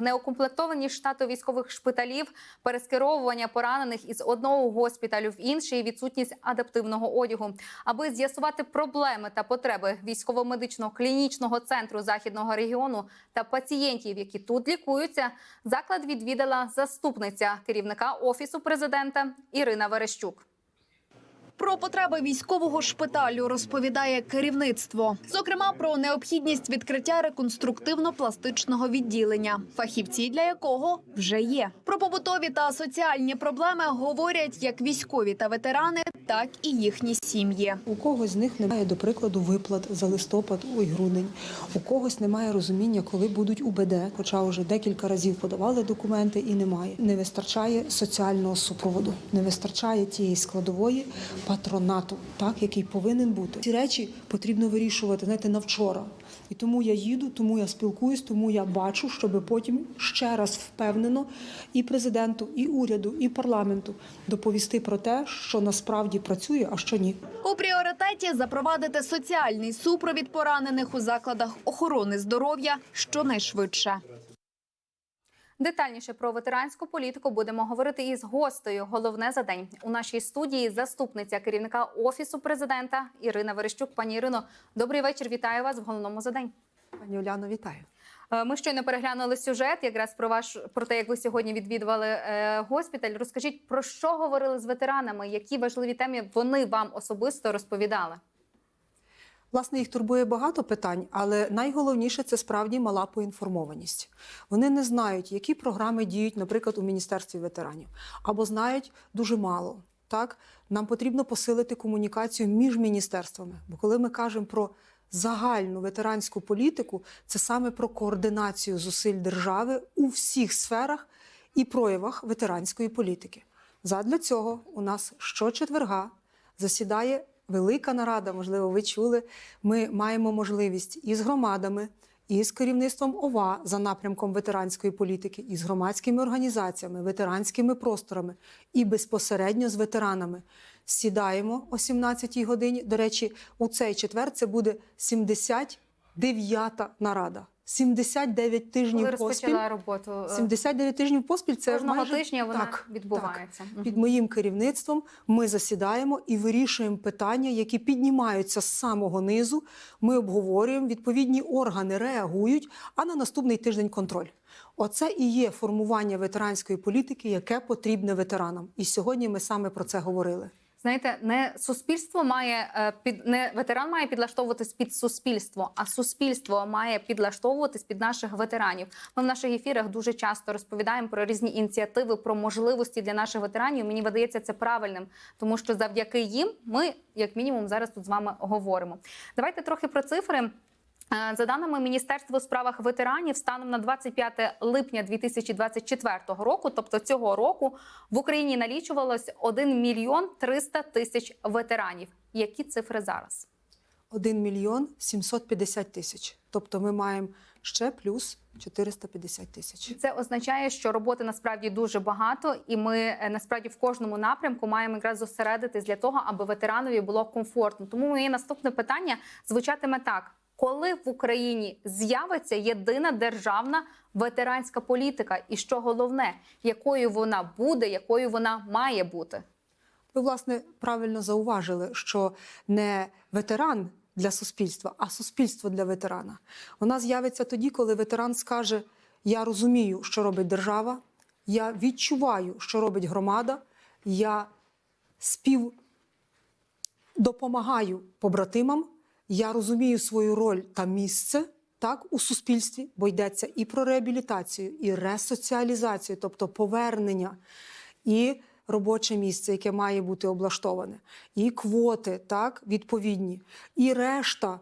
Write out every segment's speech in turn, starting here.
Неукомплектовані штати військових шпиталів, перескеровування поранених із одного госпіталю в інший, відсутність адаптивного одягу. Аби з'ясувати проблеми та потреби військово-медичного клінічного центру західного регіону та пацієнтів, які тут лікуються, заклад відвідала заступниця керівника офісу президента Ірина Верещук. Про потреби військового шпиталю розповідає керівництво. Зокрема, про необхідність відкриття реконструктивно-пластичного відділення, фахівці для якого вже є. Про побутові та соціальні проблеми говорять як військові та ветерани, так і їхні сім'ї. У когось з них немає, до прикладу, виплат за листопад, ой, грудень. У когось немає розуміння, коли будуть УБД, хоча вже декілька разів подавали документи і немає. Не вистачає соціального супроводу, не вистачає тієї складової патронату, так який повинен бути. Ці речі потрібно вирішувати, знаєте, на вчора. І тому я їду, тому я спілкуюсь, тому я бачу, щоб потім ще раз впевнено і президенту, і уряду, і парламенту доповісти про те, що насправді працює, а що ні. У пріоритеті запровадити соціальний супровід поранених у закладах охорони здоров'я щонайшвидше. Детальніше про ветеранську політику будемо говорити із гостею. Головне за день у нашій студії заступниця керівника офісу президента Ірина Верещук. Пані Ірино, добрий вечір. Вітаю вас в головному за день. Пані Уляно, вітаю. Е, Ми щойно переглянули сюжет, якраз про ваш про те, як ви сьогодні відвідували е, госпіталь. Розкажіть про що говорили з ветеранами, які важливі теми вони вам особисто розповідали. Власне, їх турбує багато питань, але найголовніше це справді мала поінформованість. Вони не знають, які програми діють, наприклад, у міністерстві ветеранів, або знають дуже мало. Так, нам потрібно посилити комунікацію між міністерствами. Бо коли ми кажемо про загальну ветеранську політику, це саме про координацію зусиль держави у всіх сферах і проявах ветеранської політики. Задля цього у нас щочетверга засідає велика нарада. Можливо, ви чули. Ми маємо можливість із громадами, і з керівництвом ОВА за напрямком ветеранської політики, і з громадськими організаціями, ветеранськими просторами, і безпосередньо з ветеранами. Сідаємо о 17-й годині. До речі, у цей четвер це буде 79-та нарада. 79 тижнів Коли поспіль. розпочала роботу е, 79 тижнів поспіль це кожного майже... тижня вона так, відбувається. Так. Під моїм керівництвом ми засідаємо і вирішуємо питання, які піднімаються з самого низу. Ми обговорюємо, відповідні органи реагують, а на наступний тиждень контроль. Оце і є формування ветеранської політики, яке потрібне ветеранам. І сьогодні ми саме про це говорили. Знаєте, не суспільство має е, під не ветеран має підлаштовуватись під суспільство, а суспільство має підлаштовуватись під наших ветеранів. Ми в наших ефірах дуже часто розповідаємо про різні ініціативи, про можливості для наших ветеранів. Мені видається це правильним, тому що завдяки їм ми, як мінімум, зараз тут з вами говоримо. Давайте трохи про цифри. Е, За даними Міністерства у справах ветеранів, станом на 25 липня 2024 року, тобто цього року, в Україні налічувалось 1 мільйон 300 тисяч ветеранів. Які цифри зараз? 1 мільйон 750 тисяч. Тобто ми маємо ще плюс 450 тисяч. Це означає, що роботи насправді дуже багато, і ми е, насправді в кожному напрямку маємо якраз зосередитись для того, аби ветеранові було комфортно. Тому моє наступне питання звучатиме так: коли в Україні з'явиться єдина державна ветеранська політика, і що головне, якою вона буде, якою вона має бути? Ви, власне, правильно зауважили, що не ветеран для суспільства, а суспільство для ветерана. Вона з'явиться тоді, коли ветеран скаже: Я розумію, що робить держава, я відчуваю, що робить громада, я спів допомагаю побратимам, я розумію свою роль та місце. Так, у суспільстві, бо йдеться і про реабілітацію, і ресоціалізацію, тобто повернення, і робоче місце, яке має бути облаштоване, і квоти, так, відповідні, і решта.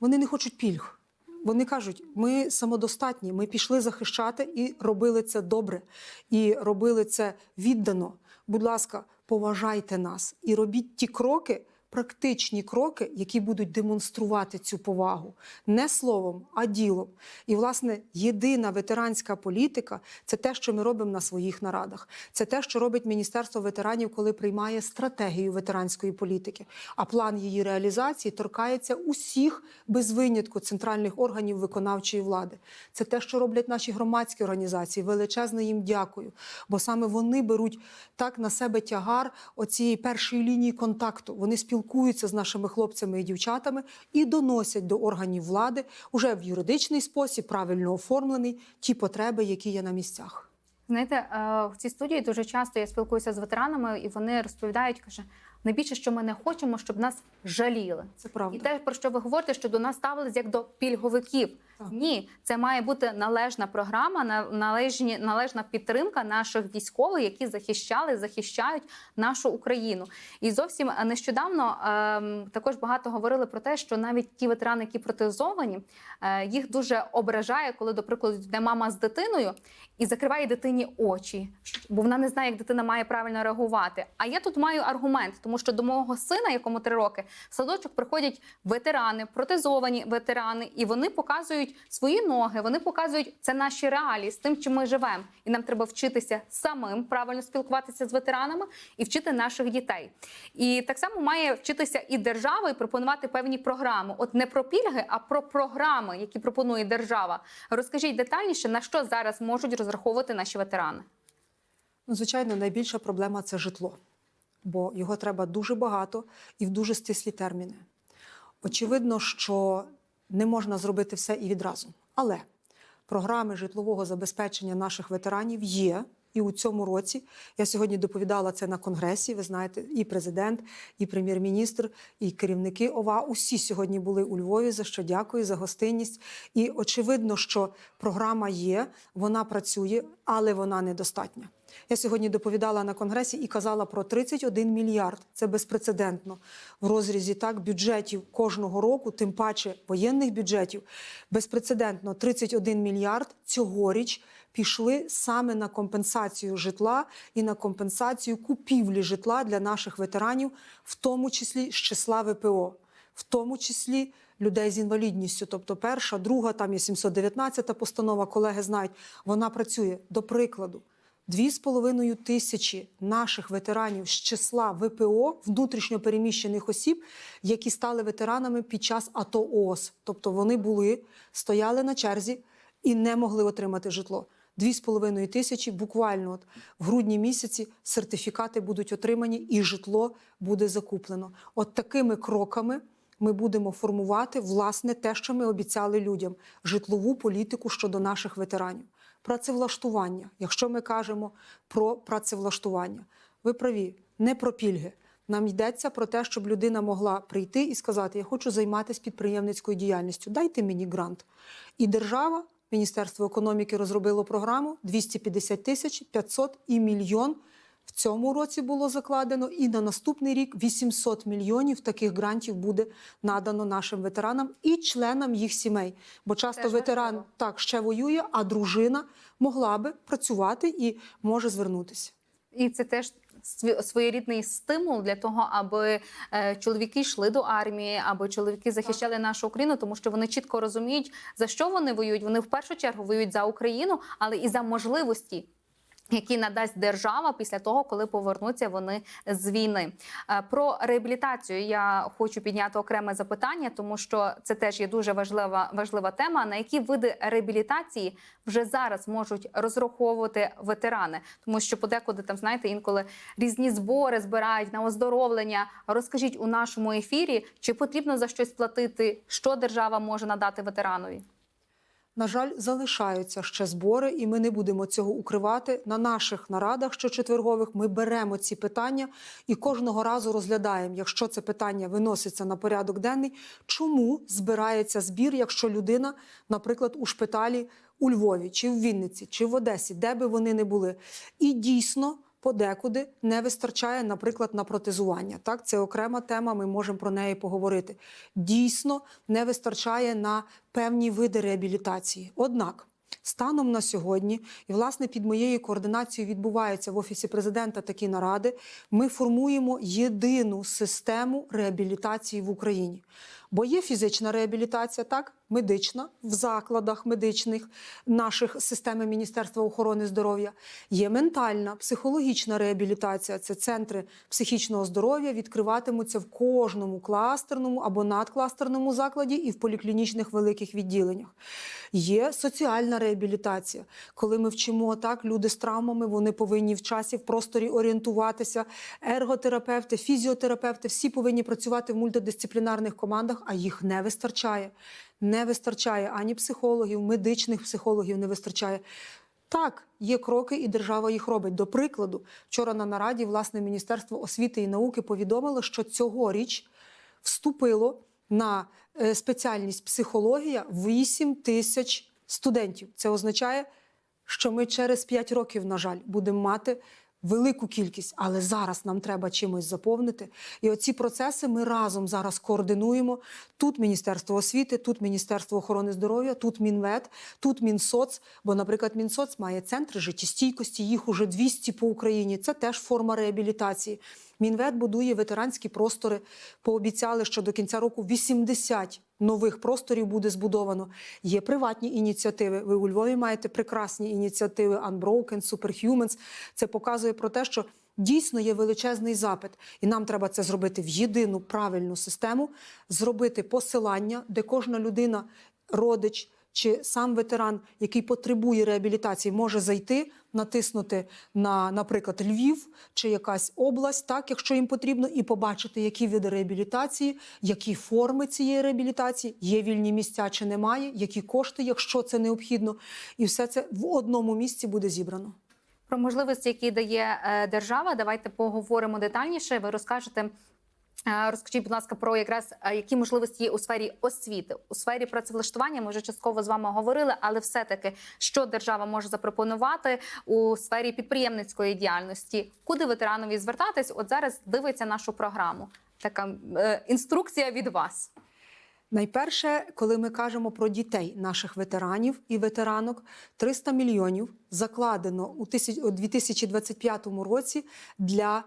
Вони не хочуть пільг. Вони кажуть, ми самодостатні, ми пішли захищати і робили це добре, і робили це віддано. Будь ласка, поважайте нас і робіть ті кроки, практичні кроки, які будуть демонструвати цю повагу не словом, а ділом. І, власне, єдина ветеранська політика це те, що ми робимо на своїх нарадах. Це те, що робить Міністерство ветеранів, коли приймає стратегію ветеранської політики. А план її реалізації торкається усіх без винятку центральних органів виконавчої влади. Це те, що роблять наші громадські організації. Величезне їм дякую. Бо саме вони беруть так на себе тягар оцієї першої лінії контакту. Вони спілкуються з нашими хлопцями і дівчатами і доносять до органів влади уже в юридичний спосіб, правильно оформлений, ті потреби, які є на місцях. Знаєте, е, в цій студії дуже часто я спілкуюся з ветеранами, і вони розповідають, каже, найбільше, що ми не хочемо, щоб нас жаліли. Це правда. І те, про що ви говорите, що до нас ставились як до пільговиків. Ні, це має бути належна програма, на- належні, належна підтримка наших військових, які захищали, захищають нашу Україну. І зовсім нещодавно ем, також багато говорили про те, що навіть ті ветерани, які протезовані, е, їх дуже ображає, коли, до прикладу, йде мама з дитиною і закриває дитині очі, бо вона не знає, як дитина має правильно реагувати. А я тут маю аргумент, тому що до мого сина, якому три роки, в садочок приходять ветерани, протезовані ветерани, і вони показують свої ноги. Вони показують це наші реалії з тим, чим ми живемо. І нам треба вчитися самим правильно спілкуватися з ветеранами і вчити наших дітей. І так само має вчитися і держава, і пропонувати певні програми. От не про пільги, а про програми, які пропонує держава. Розкажіть детальніше, на що зараз можуть розраховувати наші ветерани. Ну, звичайно, найбільша проблема це житло, бо його треба дуже багато і в дуже стислі терміни. Очевидно, що не можна зробити все і відразу. Але програми житлового забезпечення наших ветеранів є. І у цьому році я сьогодні доповідала це на конгресі. Ви знаєте, і президент, і прем'єр-міністр, і керівники ОВА. Усі сьогодні були у Львові. За що дякую за гостинність. І очевидно, що програма є, вона працює, але вона недостатня. Я сьогодні доповідала на конгресі і казала про 31 мільярд. Це безпрецедентно в розрізі так бюджетів кожного року, тим паче воєнних бюджетів. Безпрецедентно 31 мільярд цьогоріч пішли саме на компенсацію житла і на компенсацію купівлі житла для наших ветеранів, в тому числі з числа ВПО, в тому числі людей з інвалідністю. Тобто, перша, друга, там є 719 постанова, колеги знають, вона працює. До прикладу, Дві з половиною тисячі наших ветеранів з числа ВПО внутрішньо переміщених осіб, які стали ветеранами під час АТО ООС. Тобто вони були, стояли на черзі і не могли отримати житло. Дві з половиною тисячі буквально от в грудні місяці сертифікати будуть отримані і житло буде закуплено. От такими кроками ми будемо формувати власне те, що ми обіцяли людям житлову політику щодо наших ветеранів. Працевлаштування, якщо ми кажемо про працевлаштування, ви праві, не про пільги. Нам йдеться про те, щоб людина могла прийти і сказати: Я хочу займатися підприємницькою діяльністю. Дайте мені грант. І держава, Міністерство економіки розробило програму 250 тисяч 500 і мільйон. В цьому році було закладено, і на наступний рік 800 мільйонів таких грантів буде надано нашим ветеранам і членам їх сімей. Бо часто Теж ветеран важливо. так ще воює, а дружина могла би працювати і може звернутися. І це теж своєрідний стимул для того, аби е, чоловіки йшли до армії, аби чоловіки захищали нашу Україну, тому що вони чітко розуміють, за що вони воюють. Вони в першу чергу воюють за Україну, але і за можливості. Які надасть держава після того, коли повернуться вони з війни. Е, Про реабілітацію я хочу підняти окреме запитання, тому що це теж є дуже важлива важлива тема. На які види реабілітації вже зараз можуть розраховувати ветерани, тому що подекуди там знаєте інколи різні збори збирають на оздоровлення. Розкажіть у нашому ефірі, чи потрібно за щось платити, що держава може надати ветеранові? На жаль, залишаються ще збори, і ми не будемо цього укривати. На наших нарадах щочетвергових ми беремо ці питання і кожного разу розглядаємо, якщо це питання виноситься на порядок денний, чому збирається збір, якщо людина, наприклад, у шпиталі у Львові, чи в Вінниці, чи в Одесі, де би вони не були. І дійсно. Подекуди не вистачає, наприклад, на протезування. Так, це окрема тема. Ми можемо про неї поговорити. Дійсно, не вистачає на певні види реабілітації. Однак Станом на сьогодні, і власне під моєю координацією відбуваються в офісі президента такі наради. Ми формуємо єдину систему реабілітації в Україні. Бо є фізична реабілітація, так, медична в закладах медичних наших системи Міністерства охорони здоров'я. Є ментальна, психологічна реабілітація. Це центри психічного здоров'я відкриватимуться в кожному кластерному або надкластерному закладі і в поліклінічних великих відділеннях. Є соціальна реабілітація, коли ми вчимо так, люди з травмами вони повинні в часі, в просторі орієнтуватися. Ерготерапевти, фізіотерапевти всі повинні працювати в мультидисциплінарних командах, а їх не вистачає. Не вистачає ані психологів, медичних психологів не вистачає. Так, є кроки, і держава їх робить. До прикладу, вчора на нараді власне Міністерство освіти і науки повідомило, що цьогоріч вступило на е, спеціальність психологія 8 тисяч студентів. Це означає, що ми через 5 років, на жаль, будемо мати. Велику кількість, але зараз нам треба чимось заповнити. І оці процеси ми разом зараз координуємо. Тут Міністерство освіти, тут Міністерство охорони здоров'я, тут Мінвед, тут Мінсоц. Бо, наприклад, Мінсоц має центри життєстійкості, їх уже 200 по Україні. Це теж форма реабілітації. Мінвед будує ветеранські простори. Пообіцяли, що до кінця року 80 нових просторів буде збудовано. Є приватні ініціативи. Ви у Львові маєте прекрасні ініціативи Unbroken, Superhumans. Це показує про те, що дійсно є величезний запит, і нам треба це зробити в єдину правильну систему, зробити посилання, де кожна людина, родич чи сам ветеран, який потребує реабілітації, може зайти, натиснути на, наприклад, Львів чи якась область, так, якщо їм потрібно, і побачити, які види реабілітації, які форми цієї реабілітації, є вільні місця чи немає, які кошти, якщо це необхідно, і все це в одному місці буде зібрано. Про можливості, які дає е, держава, давайте поговоримо детальніше. Ви розкажете. Розкажіть, будь ласка, про якраз які можливості є у сфері освіти, у сфері працевлаштування. Ми вже частково з вами говорили, але все-таки що держава може запропонувати у сфері підприємницької діяльності, куди ветеранові звертатись? От зараз дивиться нашу програму. Така е, інструкція від вас. Найперше, коли ми кажемо про дітей наших ветеранів і ветеранок, 300 мільйонів закладено у 2025 році для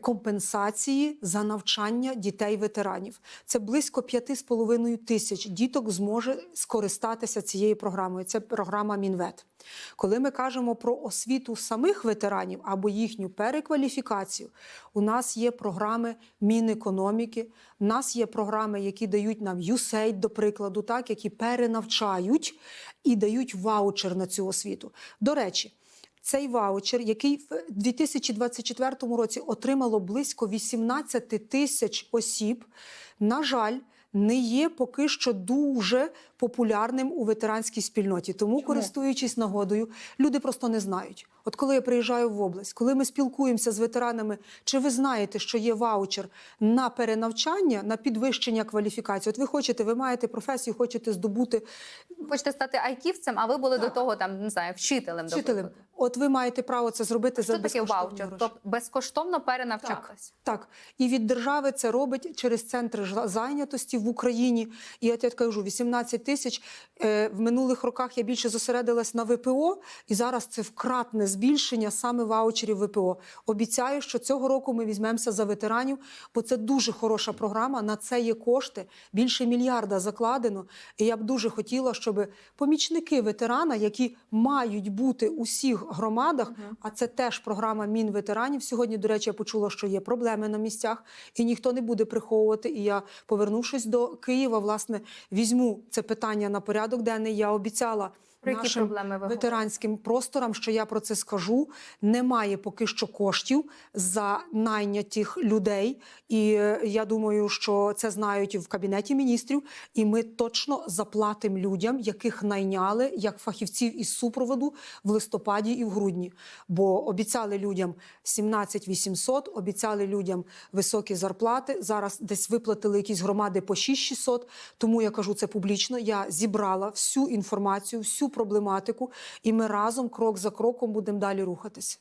компенсації за навчання дітей ветеранів. Це близько 5,5 тисяч діток зможе скористатися цією програмою. Це програма Мінвет. Коли ми кажемо про освіту самих ветеранів або їхню перекваліфікацію, у нас є програми Мінекономіки, у нас є програми, які дають нам USAID, до прикладу, так, які перенавчають і дають ваучер на цю освіту. До речі, цей ваучер, який в 2024 році отримало близько 18 тисяч осіб, на жаль, не є поки що дуже популярним у ветеранській спільноті. Тому, користуючись нагодою, люди просто не знають. От коли я приїжджаю в область, коли ми спілкуємося з ветеранами, чи ви знаєте, що є ваучер на перенавчання, на підвищення кваліфікації? От ви хочете, ви маєте професію, хочете здобути Хочете стати айківцем, а ви були до того там не знаю, вчителем. вчителем. От ви маєте право це зробити за Що таке ваучер? Тобто безкоштовно перенавчатись. Так, і від держави це робить через центри зайнятості в Україні. І я тебе кажу, 18 тисяч Е, в минулих роках я більше зосередилась на ВПО, і зараз це вкратне збільшення саме ваучерів ВПО. Обіцяю, що цього року ми візьмемося за ветеранів, бо це дуже хороша програма. На це є кошти. Більше мільярда закладено. І я б дуже хотіла, щоб помічники ветерана, які мають бути у громадах, а це теж програма Мінветеранів. Сьогодні, до речі, я почула, що є проблеми на місцях, і ніхто не буде приховувати. І я, повернувшись до Києва, власне, візьму це питання на порядок денний. Я обіцяла. Про які нашим проблеми ви ветеранським просторам, що я про це скажу, немає поки що коштів за найнятих людей. І е, я думаю, що це знають в кабінеті міністрів. І ми точно заплатимо людям, яких найняли як фахівців із супроводу в листопаді і в грудні. Бо обіцяли людям 17 800, обіцяли людям високі зарплати. Зараз десь виплатили якісь громади по 6 600. Тому я кажу це публічно. Я зібрала всю інформацію, всю проблематику, і ми разом, крок за кроком, будемо далі рухатися.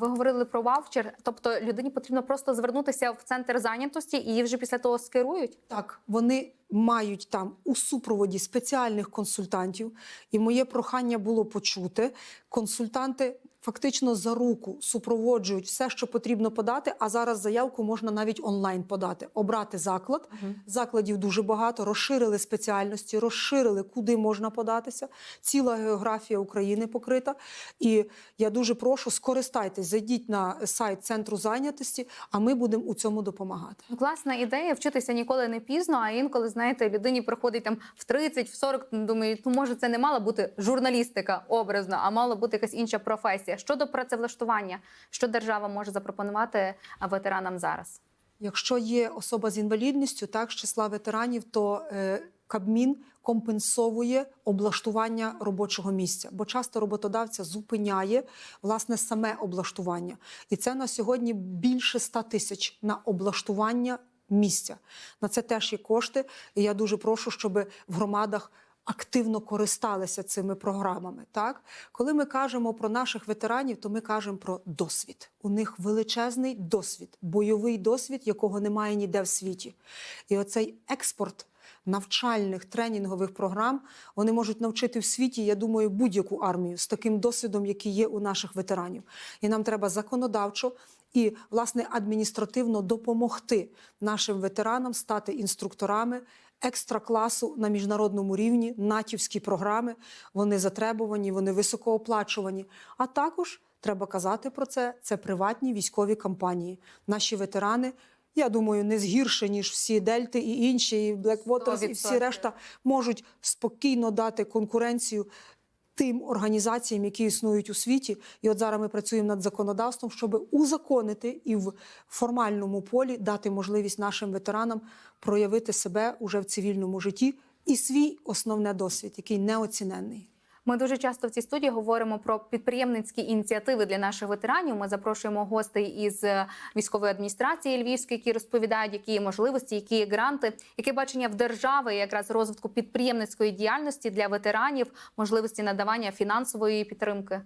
Ви говорили про ваучер, тобто людині потрібно просто звернутися в центр зайнятості і її вже після того скерують. Так, вони мають там у супроводі спеціальних консультантів, і моє прохання було почути. Консультанти фактично за руку супроводжують все, що потрібно подати. А зараз заявку можна навіть онлайн подати, обрати заклад. Закладів дуже багато, розширили спеціальності, розширили, куди можна податися. Ціла географія України покрита. І я дуже прошу, скористайтесь, зайдіть на сайт центру зайнятості, а ми будемо у цьому допомагати. Ну, Класна ідея вчитися ніколи не пізно. А інколи знаєте, людині приходить там в 30, в 40, думає, ну може це не мала бути журналістика образно, а мала бути якась інша професія. Щодо працевлаштування, що держава може запропонувати ветеранам зараз? Якщо є особа з інвалідністю, так з числа ветеранів, то е, Кабмін компенсовує облаштування робочого місця, бо часто роботодавця зупиняє власне саме облаштування, і це на сьогодні більше 100 тисяч на облаштування місця. На це теж є кошти. І я дуже прошу, щоб в громадах. Активно користалися цими програмами. Так, коли ми кажемо про наших ветеранів, то ми кажемо про досвід. У них величезний досвід, бойовий досвід, якого немає ніде в світі. І оцей експорт навчальних тренінгових програм вони можуть навчити в світі, я думаю, будь-яку армію з таким досвідом, який є у наших ветеранів. І нам треба законодавчо і власне адміністративно допомогти нашим ветеранам стати інструкторами. Екстра класу на міжнародному рівні, натівські програми, вони затребувані, вони високооплачувані. А також треба казати про це. Це приватні військові компанії. Наші ветерани, я думаю, не згірше, ніж всі Дельти і інші, і Блеквотерс, і всі решта можуть спокійно дати конкуренцію тим організаціям, які існують у світі. І от зараз ми працюємо над законодавством, щоб узаконити і в формальному полі дати можливість нашим ветеранам проявити себе уже в цивільному житті і свій основне досвід, який неоціненний. Ми дуже часто в цій студії говоримо про підприємницькі ініціативи для наших ветеранів. Ми запрошуємо гостей із е, військової адміністрації Львівської, які розповідають, які є можливості, які є гранти, яке бачення в держави якраз розвитку підприємницької діяльності для ветеранів, можливості надавання фінансової підтримки.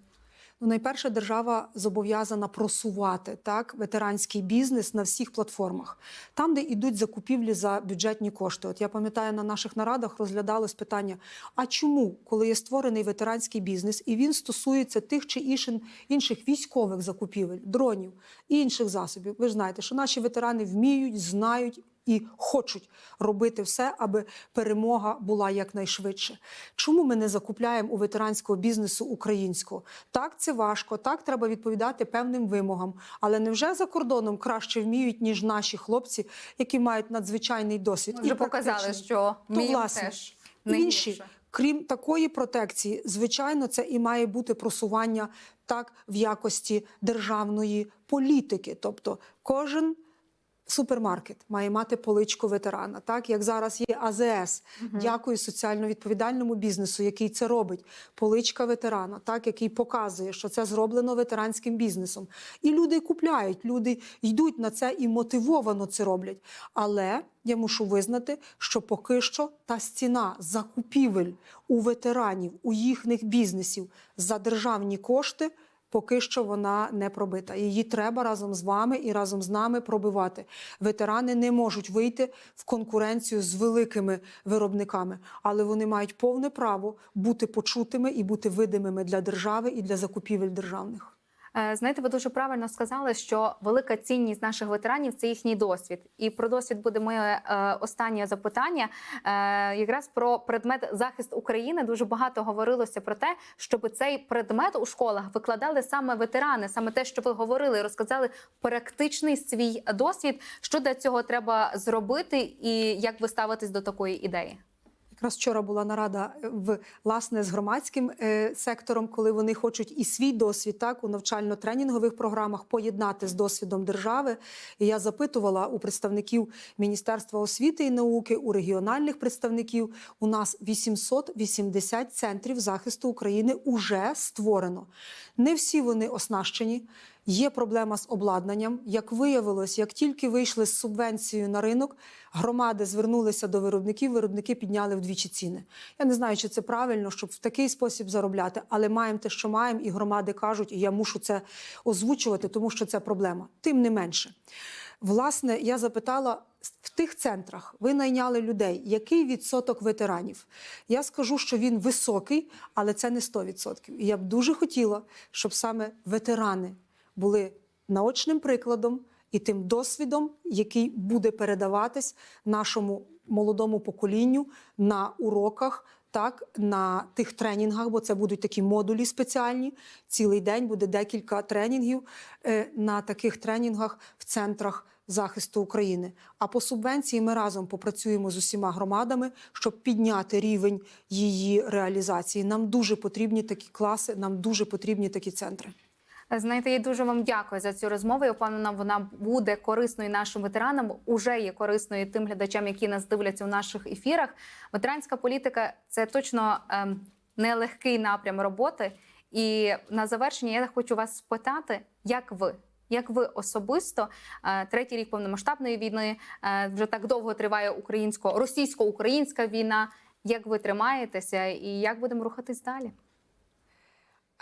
Ну, найперше, держава зобов'язана просувати так ветеранський бізнес на всіх платформах, там, де йдуть закупівлі за бюджетні кошти. От я пам'ятаю, на наших нарадах розглядалось питання: а чому, коли є створений ветеранський бізнес, і він стосується тих чи інших, військових закупівель, дронів і інших засобів? Ви ж знаєте, що наші ветерани вміють, знають. І хочуть робити все, аби перемога була якнайшвидше. Чому ми не закупляємо у ветеранського бізнесу українського? Так, це важко, так треба відповідати певним вимогам. Але невже за кордоном краще вміють, ніж наші хлопці, які мають надзвичайний досвід? Ми вже і показали, що вміємо власне, теж інші. гірше. Крім такої протекції, звичайно, це і має бути просування так в якості державної політики. Тобто кожен супермаркет має мати поличку ветерана, так як зараз є АЗС. Дякую соціально відповідальному бізнесу, який це робить. Поличка ветерана, так який показує, що це зроблено ветеранським бізнесом. І люди купляють, люди йдуть на це і мотивовано це роблять. Але я мушу визнати, що поки що та стіна закупівель у ветеранів, у їхніх бізнесів за державні кошти. Поки що вона не пробита. Її треба разом з вами і разом з нами пробивати. Ветерани не можуть вийти в конкуренцію з великими виробниками, але вони мають повне право бути почутими і бути видимими для держави і для закупівель державних. Е, Знаєте, ви дуже правильно сказали, що велика цінність наших ветеранів це їхній досвід. І про досвід буде моє е, останнє запитання. Е, якраз про предмет захист України дуже багато говорилося про те, щоб цей предмет у школах викладали саме ветерани, саме те, що ви говорили, розказали практичний свій досвід. Що для цього треба зробити, і як ви ставитесь до такої ідеї? Якраз вчора була нарада е, в власне з громадським е, сектором, коли вони хочуть і свій досвід так у навчально-тренінгових програмах поєднати з досвідом держави. І я запитувала у представників Міністерства освіти і науки, у регіональних представників. У нас 880 центрів захисту України уже створено. Не всі вони оснащені. Є проблема з обладнанням. Як виявилось, як тільки вийшли з субвенцією на ринок, громади звернулися до виробників, виробники підняли вдвічі ціни. Я не знаю, чи це правильно, щоб в такий спосіб заробляти, але маємо те, що маємо, і громади кажуть, і я мушу це озвучувати, тому що це проблема. Тим не менше. Власне, я запитала в тих центрах, ви найняли людей, який відсоток ветеранів? Я скажу, що він високий, але це не 100%. І я б дуже хотіла, щоб саме ветерани були наочним прикладом і тим досвідом, який буде передаватись нашому молодому поколінню на уроках. Так, на тих тренінгах, бо це будуть такі модулі спеціальні. Цілий день буде декілька тренінгів е, на таких тренінгах в центрах захисту України. А по субвенції ми разом попрацюємо з усіма громадами, щоб підняти рівень її реалізації. Нам дуже потрібні такі класи, нам дуже потрібні такі центри. Знаєте, я дуже вам дякую за цю розмову. Я впевнена, вона буде корисною нашим ветеранам. Уже є корисною тим глядачам, які нас дивляться у наших ефірах. Ветеранська політика це точно ем, нелегкий напрям роботи. І на завершення я хочу вас спитати, як ви. Як ви особисто е, третій рік повномасштабної війни е, вже так довго триває українсько російсько-українська війна? Як ви тримаєтеся і як будемо рухатись далі?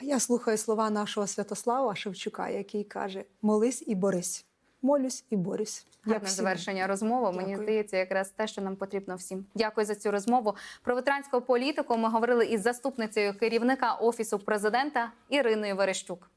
А я слухаю слова нашого Святослава Шевчука, який каже: молись і борись. Молюсь і борюсь. Гарне всі завершення розмови. Мені здається, якраз те, що нам потрібно всім. Дякую за цю розмову. Про ветеранську політику ми говорили із заступницею керівника офісу президента Іриною Верещук.